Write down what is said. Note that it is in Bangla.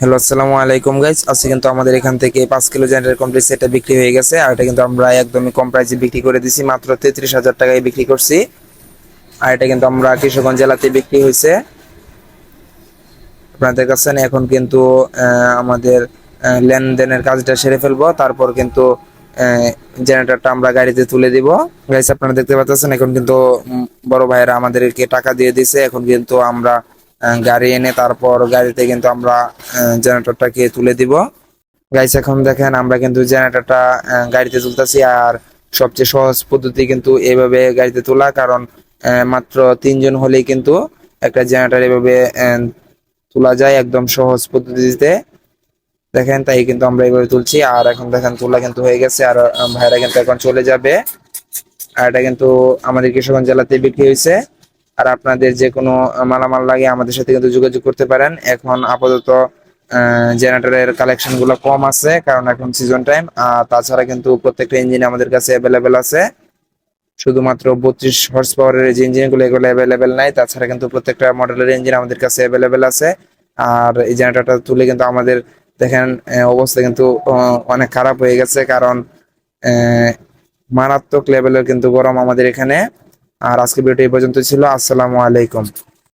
হ্যালো, আসসালামু আলাইকুম গাইস আজকে কিন্তু আমাদের এখান থেকে পাঁচ কিলো জেনারেটর কমপ্লিট সেটটা বিক্রি হয়ে গেছে আর এটা কিন্তু আমরা একদমই কম প্রাইসে বিক্রি করে দিছি। মাত্র তেত্রিশ হাজার টাকায় বিক্রি করছি। আর এটা কিন্তু আমরা কিশোরগঞ্জ জেলাতে বিক্রি হয়েছে। আপনাদের কাছে এখন কিন্তু আমাদের লেনদেনের কাজটা সেরে ফেলব। তারপর কিন্তু জেনারেটরটা আমরা গাড়িতে তুলে দিব। গাইস আপনারা দেখতে পাচ্ছেন, এখন কিন্তু বড় ভাইয়েরা আমাদেরকে টাকা দিয়ে দিছে এখন কিন্তু আমরা গাড়ি এনে তারপর গাড়িতে কিন্তু আমরা জেনারেটরটাকে তুলে দিব। গাইস এখন দেখেন আমরা কিন্তু জেনারেটরটা গাড়িতে তুলতেছি আর সবচেয়ে সহজ পদ্ধতি কিন্তু এভাবে গাড়িতে তোলা, কারণ মাত্র তিনজন হলেই কিন্তু একটা জেনারেটর এভাবে তোলা যায় একদম সহজ পদ্ধতিতে। দেখেন, তাই কিন্তু আমরা এইভাবে তুলছি। আর এখন দেখেন, তোলা কিন্তু হয়ে গেছে। আর ভাইরা কিন্তু এখন চলে যাবে। আর এটা কিন্তু আমাদের কিশোরগঞ্জ জেলাতে বিক্রি হয়েছে। আর আপনাদের যে কোনো মালামাল লাগে আমাদের সাথে কিন্তু যোগাযোগ করতে পারেন। এখন আপাতত জেনারেটরের কালেকশনগুলো কম আছে, কারণ এখন সিজন টাইম আর তাছাড়া কিন্তু প্রত্যেকটা ইঞ্জিন আমাদের কাছে অ্যাভেলেবেল আছে। শুধুমাত্র বত্রিশ হর্স পাওয়ারের যে ইঞ্জিনগুলো, এগুলো অ্যাভেলেবেল নাই, তাছাড়া কিন্তু প্রত্যেকটা মডেলের ইঞ্জিন আমাদের কাছে অ্যাভেলেবেল আছে। আর এই জেনারেটরটা তুলে কিন্তু আমাদের, দেখেন অবস্থা কিন্তু অনেক খারাপ হয়ে গেছে, কারণ মারাত্মক লেভেলের কিন্তু গরম আমাদের এখানে। আর আজকে ভিডিওটি এই পর্যন্ত ছিল। আসসালামু আলাইকুম।